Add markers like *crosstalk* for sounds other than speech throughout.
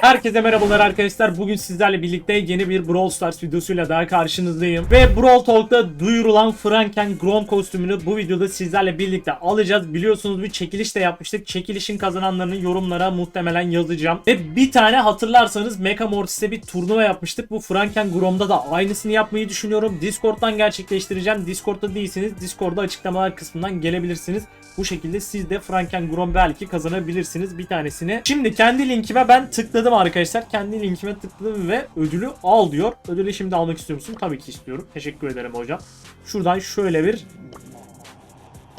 Herkese merhabalar arkadaşlar. Bugün sizlerle birlikte yeni bir Brawl Stars videosuyla daha karşınızdayım. Ve Brawl Talk'ta duyurulan Franken Grom kostümünü bu videoda sizlerle birlikte alacağız. Biliyorsunuz bir çekiliş de yapmıştık. Çekilişin kazananlarını yorumlara muhtemelen yazacağım. Ve bir tane hatırlarsanız Mecha Mortis'te bir turnuva yapmıştık. Bu Franken Grom'da da aynısını yapmayı düşünüyorum. Discord'dan gerçekleştireceğim. Discord'da değilseniz Discord'da açıklamalar kısmından gelebilirsiniz. Bu şekilde siz de Franken Grom belki kazanabilirsiniz bir tanesini. Şimdi kendi linkime ben tıkladım arkadaşlar. Kendi linkime tıkladım ve ödülü al diyor. Ödülü şimdi almak istiyor musun? Tabii ki istiyorum. Teşekkür ederim hocam. Şuradan şöyle bir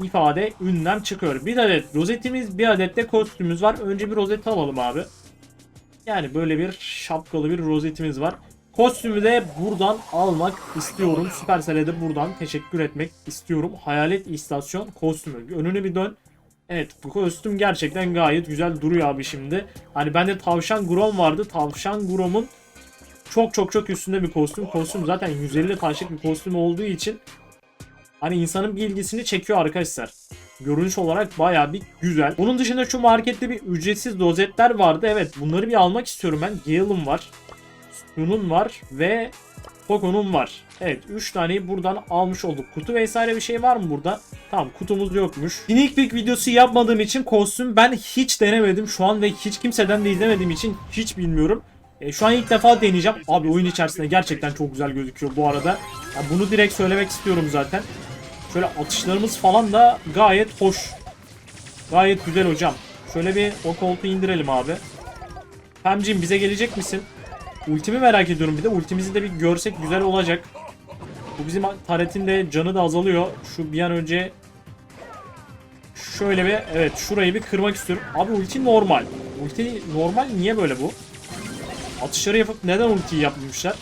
ifade ünlem çıkıyor. Bir adet rozetimiz, bir adet de kostümümüz var. Önce bir rozeti alalım abi. Yani böyle bir şapkalı bir rozetimiz var. Kostümü de buradan almak istiyorum. Supercell'e de buradan teşekkür etmek istiyorum. Hayalet istasyon kostümü. Önüne bir dön. Evet bu kostüm gerçekten gayet güzel duruyor abi şimdi. Hani bende tavşan Grom vardı. Tavşan Grom'un çok çok çok üstünde bir kostüm. Kostüm zaten 150 taşlık bir kostüm olduğu için hani insanın bir ilgisini çekiyor arkadaşlar. Görünüş olarak bayağı bir güzel. Bunun dışında şu markette bir ücretsiz rozetler vardı. Evet bunları bir almak istiyorum ben. Gale'ım var. Sun'un var ve Poco'nun var. Evet 3 taneyi buradan almış olduk. Kutu vesaire bir şey var mı burada? Tamam kutumuz yokmuş. Sneak peek videosu yapmadığım için kostüm ben hiç denemedim şu an ve hiç kimseden de izlemediğim için hiç bilmiyorum. E, şu an ilk defa deneyeceğim. Abi oyun içerisinde gerçekten çok güzel gözüküyor bu arada. Ya bunu direkt söylemek istiyorum zaten. Şöyle atışlarımız falan da gayet hoş. Gayet güzel hocam. Şöyle bir o koltuğu indirelim abi. Pemcim bize gelecek misin? Ultimi merak ediyorum bir de. Ultimizi de bir görsek güzel olacak. Bu bizim taretin de canı da azalıyor. Şu bir an önce şöyle bir evet şurayı bir kırmak istiyorum. Abi ulti normal. Ulti normal niye böyle bu? Atışları yapıp neden ultiyi yapmamışlar?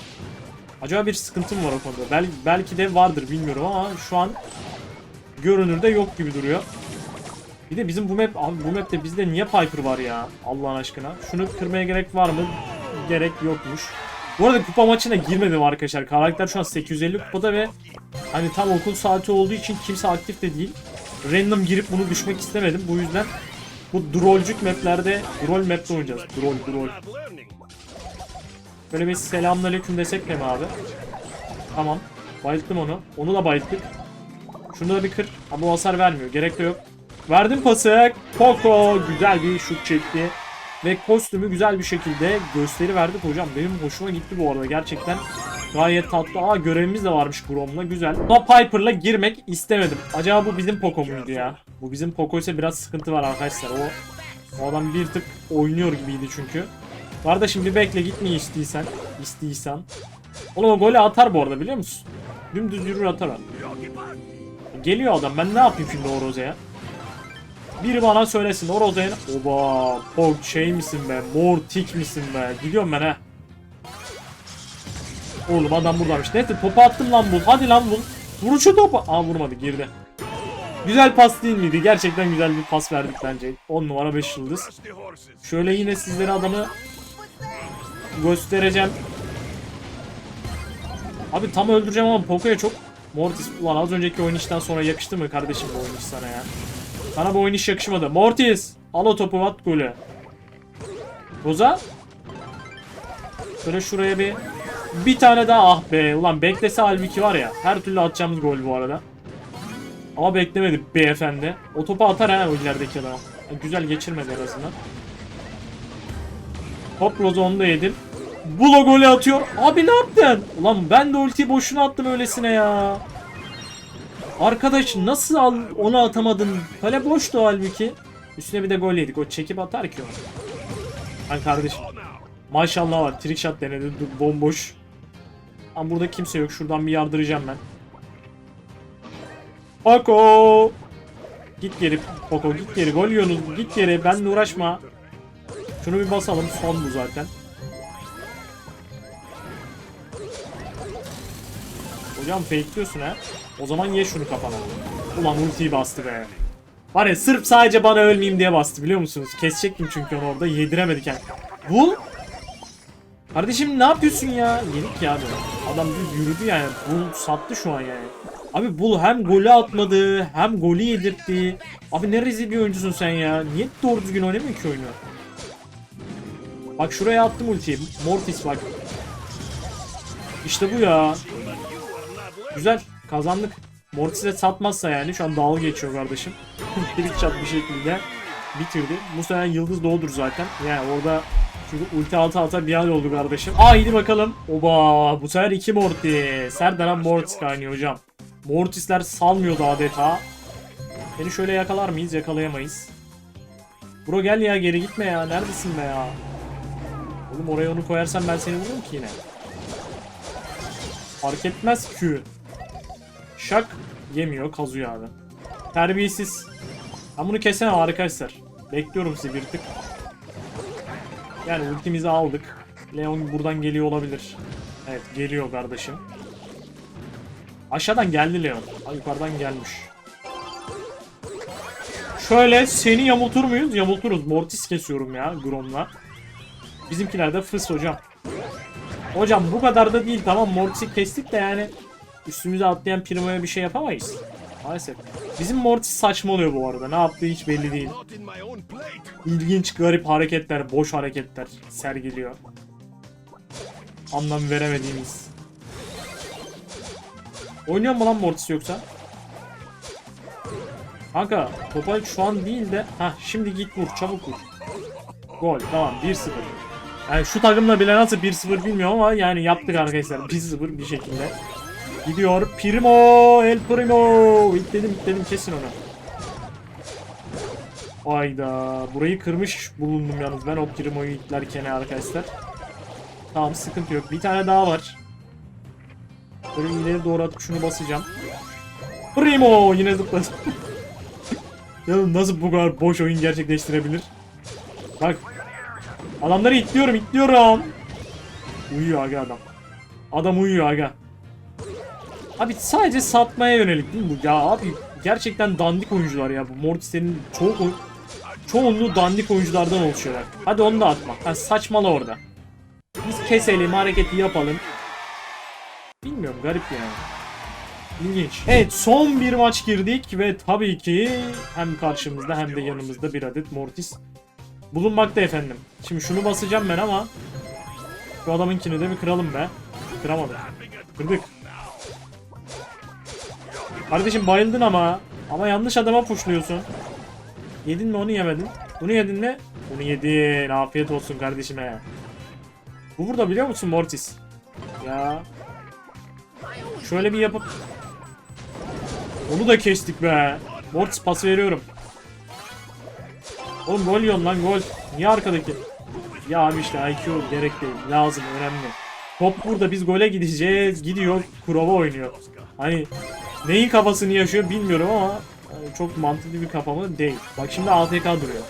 Acaba bir sıkıntı mı var o konuda? Bel belki de vardır bilmiyorum ama şu an görünürde yok gibi duruyor. Bir de bizim bu map abi bu map'te bizde niye Piper var ya Allah'ın aşkına. Şunu kırmaya gerek var mı? Gerek yokmuş. Bu arada kupa maçına girmedim arkadaşlar. Karakter şu an 850 kupada ve hani tam okul saati olduğu için kimse aktif de değil. Random girip bunu düşmek istemedim. Bu yüzden bu drolcuk maplerde drol map'te oynayacağız. Drol drol. Böyle bir selamünaleyküm desek mi abi? Tamam. Bayılttım onu. Onu da bayılttık. Şunu da bir kır. Ama o hasar vermiyor. Gerek de yok. Verdim pası. Poco güzel bir şut çekti. Ve kostümü güzel bir şekilde gösteri verdik hocam. Benim hoşuma gitti bu arada gerçekten. Gayet tatlı. Aa görevimiz de varmış Grom'la güzel. Ama Piper'la girmek istemedim. Acaba bu bizim Poco muydu ya? Bu bizim Poco ise biraz sıkıntı var arkadaşlar. O, o adam bir tık oynuyor gibiydi çünkü. Kardeşim bir bekle gitmeyi istiysen. İstiysen. Oğlum o golü atar bu arada biliyor musun? Dümdüz yürür atar. Geliyor adam ben ne yapayım şimdi o Roze'ye? Biri bana söylesin o Roze'ye... Oba Pog şey misin be? Mortik misin be? Gidiyorum ben ha. Oğlum adam buradaymış. Neyse topu attım lan bul. Hadi lan bul. Vur şu topu. Aa vurmadı girdi. Güzel pas değil miydi? Gerçekten güzel bir pas verdik bence. 10 numara 5 yıldız. Şöyle yine sizlere adamı göstereceğim. Abi tam öldüreceğim ama Poco'ya çok Mortis ulan az önceki oynayıştan sonra yakıştı mı kardeşim bu iş sana ya? Sana bu oyun iş yakışmadı. Mortis! Al o topu at golü. Roza? Şöyle şuraya bir bir tane daha ah be ulan beklese halbuki var ya her türlü atacağımız gol bu arada. Ama beklemedi beyefendi. O topu atar ha o ilerideki adam. Güzel geçirmedi en azından. Hop Roza onu da yedim. Bulo golü atıyor. Abi ne yaptın? Ulan ben de ultiyi boşuna attım öylesine ya. Arkadaş nasıl al, onu atamadın? Kale boştu halbuki. Üstüne bir de gol yedik. O çekip atar ki onu. Lan kardeşim. Maşallah var. Trick shot denedi. Bomboş. Ama burada kimse yok. Şuradan bir yardıracağım ben. Poco. Git geri Poco git geri. Gol yiyorsunuz. Git geri. Benle uğraşma. Şunu bir basalım. Son bu zaten. Hocam fakeliyorsun ha. O zaman ye şunu kafana. Ulan ultiyi bastı be. Var ya sırf sadece bana ölmeyeyim diye bastı biliyor musunuz? Kesecektim çünkü onu orada yediremedik yani. Bul. Kardeşim ne yapıyorsun ya? Yedik ya böyle. Adam bir yürüdü yani. Bul sattı şu an yani. Abi Bul hem golü atmadı hem golü yedirtti. Abi ne rezil bir oyuncusun sen ya. Niye doğru düzgün oynamıyor ki oyunu? Bak şuraya attım ultiyi. Mortis bak. İşte bu ya. Güzel. Kazandık. Mortis de satmazsa yani. Şu an dalga geçiyor kardeşim. *laughs* Trick shot bir şekilde bitirdi. Sene yıldız doğudur zaten. Yani orada çünkü ulti altı ata bir hal oldu kardeşim. Haydi bakalım. Oba bu sefer iki Mortis. Serdar'ın Mortis kaynıyor hocam. Mortisler salmıyordu adeta. Beni şöyle yakalar mıyız? Yakalayamayız. Bro gel ya geri gitme ya. Neredesin be ya? Oğlum oraya onu koyarsam ben seni vururum ki yine. Fark etmez ki. Şak yemiyor kazıyor abi. Terbiyesiz. Ben bunu kesemem arkadaşlar. Bekliyorum sizi bir tık. Yani ultimizi aldık. Leon buradan geliyor olabilir. Evet geliyor kardeşim. Aşağıdan geldi Leon. Ha, yukarıdan gelmiş. Şöyle seni yamultur muyuz? Yamulturuz. Mortis kesiyorum ya Grom'la. Bizimkiler de fıs hocam. Hocam bu kadar da değil tamam Mortis'i kestik de yani üstümüze atlayan Primo'ya bir şey yapamayız. Maalesef. Bizim Mortis saçmalıyor bu arada. Ne yaptığı hiç belli değil. İlginç garip hareketler, boş hareketler sergiliyor. Anlam veremediğimiz. Oynuyor mu lan Mortis yoksa? Kanka topa şu an değil de ha şimdi git vur çabuk vur. Gol tamam 1-0. Yani şu takımla bile nasıl 1-0 bilmiyorum ama yani yaptık arkadaşlar 1-0 bir şekilde. Gidiyor Primo El Primo. İtledim itledim kesin onu. Ayda burayı kırmış bulundum yalnız ben o Primo'yu itlerken arkadaşlar. Tamam sıkıntı yok. Bir tane daha var. Böyle ileri doğru atıp şunu basacağım. Primo yine zıpladı. *laughs* ya nasıl bu kadar boş oyun gerçekleştirebilir? Bak. Adamları itliyorum itliyorum. Uyuyor aga adam. Adam uyuyor aga. Abi sadece satmaya yönelik değil mi bu? Ya abi gerçekten dandik oyuncular ya bu Mortis'lerin çoğu çoğunluğu dandik oyunculardan oluşuyorlar. Hadi onu da atma. Ha, saçmala orada. Biz keselim, hareketi yapalım. Bilmiyorum garip yani. İlginç. Evet son bir maç girdik ve tabii ki hem karşımızda hem de yanımızda bir adet Mortis bulunmakta efendim. Şimdi şunu basacağım ben ama şu adamınkini de bir kıralım be. Kıramadık. Kırdık. Kardeşim bayıldın ama. Ama yanlış adama puşluyorsun. Yedin mi onu yemedin. Bunu yedin mi? Bunu yedin. Afiyet olsun kardeşime. Bu burada biliyor musun Mortis? Ya. Şöyle bir yapıp. Onu da kestik be. Mortis pas veriyorum. Oğlum gol yiyorsun lan gol. Niye arkadaki? Ya abi işte IQ gerek değil. Lazım önemli. Top burada biz gole gideceğiz. Gidiyor Kurova oynuyor. Hani neyin kafasını yaşıyor bilmiyorum ama yani çok mantıklı bir kafa mı? Değil. Bak şimdi ATK duruyor.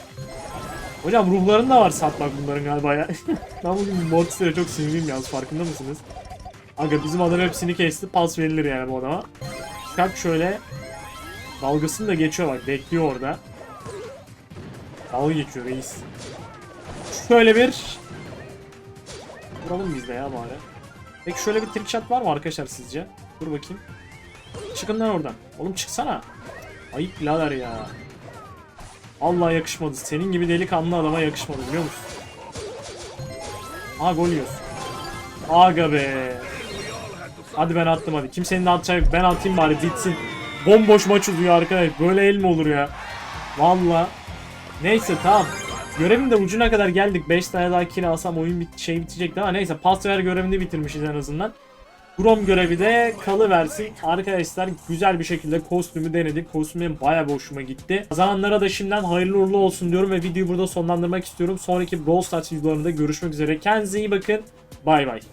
Hocam ruhlarında var satmak bunların galiba ya. *laughs* ben bugün Mortis'lere çok sinirliyim yalnız farkında mısınız? Aga bizim adam hepsini kesti. Pas verilir yani bu adama. Kalk şöyle. Dalgasını da geçiyor bak. Bekliyor orada. Dalga geçiyor reis. Şöyle bir Vuralım biz de ya bari. Peki şöyle bir trick shot var mı arkadaşlar sizce? Dur bakayım. Çıkın lan oradan. Oğlum çıksana. Ayıp birader ya. Allah yakışmadı. Senin gibi delikanlı adama yakışmadı biliyor musun? Aa gol yiyorsun. Aga be. Hadi ben attım hadi. Kimsenin de atacağı yok. Ben atayım bari bitsin. Bomboş maç uzuyor arkadaş. Böyle el mi olur ya? Valla. Neyse tamam. Görevin de ucuna kadar geldik. 5 tane daha kill alsam oyun bit şey bitecekti ama neyse pas ver görevini bitirmişiz en azından. Grom görevi de kalıversin. Arkadaşlar güzel bir şekilde kostümü denedik. Kostüm benim bayağı bir hoşuma gitti. Kazananlara da şimdiden hayırlı uğurlu olsun diyorum ve videoyu burada sonlandırmak istiyorum. Sonraki Brawl Stars videolarında görüşmek üzere. Kendinize iyi bakın. Bay bay.